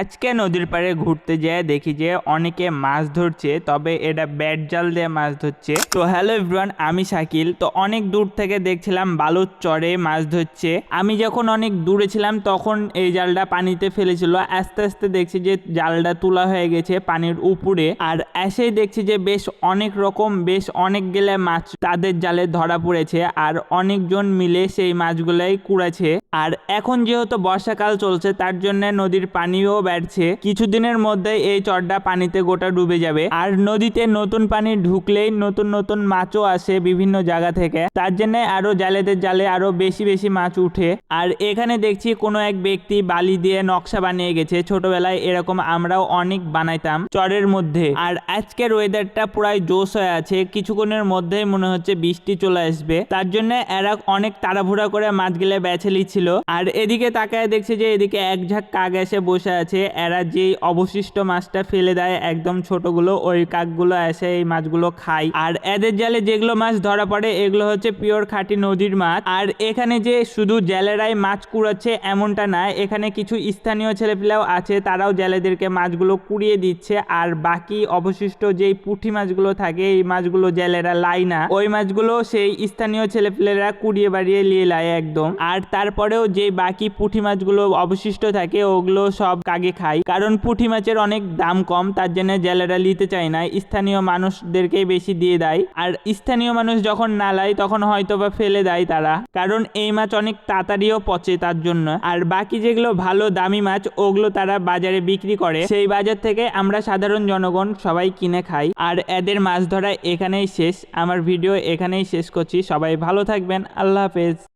আজকে নদীর পাড়ে ঘুরতে যেয়ে দেখি যে অনেকে মাছ ধরছে, তবে এটা ব্যাট জাল দিয়ে মাছ ধরছে। তো হ্যালো এভরিওয়ান, আমি শাকিল। তো অনেক দূর থেকে দেখছিলাম বালুর চরে মাছ ধরছে। আমি যখন অনেক দূরে ছিলাম, তখন এই জালটা পানিতে ফেলেছিল। আস্তে আস্তে দেখছি যে জালটা তোলা হয়ে গেছে পানির উপরে। আর এসেই দেখছি যে বেশ অনেক রকম, বেশ অনেক গেলে মাছ তাদের জালে ধরা পড়েছে। আর অনেকজন মিলে সেই মাছগুলাই কুড়াছে আর এখন যেহেতু বর্ষাকাল চলছে, তার জন্য নদীর পানিও বাড়ছে। কিছুদিনের মধ্যে এই চরটা পানিতে গোটা ডুবে যাবে। আর নদীতে নতুন পানি ঢুকলেই নতুন নতুন মাছও আসে বিভিন্ন জায়গা থেকে। তার জন্য আরও জালেদের জালে আরও বেশি বেশি মাছ উঠে। আর এখানে দেখছি কোনো এক ব্যক্তি বালি দিয়ে নকশা বানিয়ে গেছে। ছোটবেলায় এরকম আমরাও অনেক বানাইতাম চরের মধ্যে। আর আজকের ওয়েদারটা পুরাই জোশ হয়ে আছে। কিছুক্ষণের মধ্যেই মনে হচ্ছে বৃষ্টি চলে আসবে। তার জন্য এরা অনেক তাড়াহুড়া করে মাছগুলো বেছে নিচ্ছিল। আর এদিকে তাকায় দেখছে যে এদিকে এক ঝাঁক কাক এসে বসে আছে। এরা যেই অবশিষ্ট মাছটা ফেলে দেয়, একদম ছোটগুলো, ওই কাকগুলো এসে এই মাছগুলো খায়। আর এদের জালে যেগুলো মাছ ধরা পড়ে, এগুলো হচ্ছে পিওর খাঁটি নদীর মাছ। আর এখানে যে শুধু জেলেরাই মাছ কুড়াচ্ছে এমনটা না, এখানে কিছু স্থানীয় ছেলেপিলাও আছে, তারাও জেলেদেরকে মাছগুলো কুড়িয়ে দিচ্ছে। আর বাকি অবশিষ্ট যেই পুঁটি মাছগুলো থাকে, এই মাছগুলো জেলেরা লাই না। ওই মাছগুলো সেই স্থানীয় ছেলেপিলেরা কুড়িয়ে বাড়িয়ে নিয়ে লায় একদম। আর তারপরেও যে বাকি পুঁটি মাছগুলো অবশিষ্ট থাকে, ওগুলো সব কাগে খাই। কারণ পুঁটি মাছের অনেক দাম কম, তার জন্য জেলেরা নিতে চায় না। স্থানীয় মানুষদেরকেই বেশি দিয়ে দেয়। আর স্থানীয় মানুষ যখন না লায় তখন হয়তো বা ফেলে দেয় তারা। কারণ এই মাছ অনেক তাড়াতাড়িও পচে তার জন্য। আর বাকি যেগুলো ভালো দামি মাছ, ওগুলো তারা বাজারে বিক্রি করে। সেই বাজার থেকে আমরা সাধারণ জনগণ সবাই কিনে খাই। আর এদের মাছ ধরা এখানেই শেষ। আমার ভিডিও এখানেই শেষ করছি। সবাই ভালো থাকবেন। আল্লাহ হাফেজ।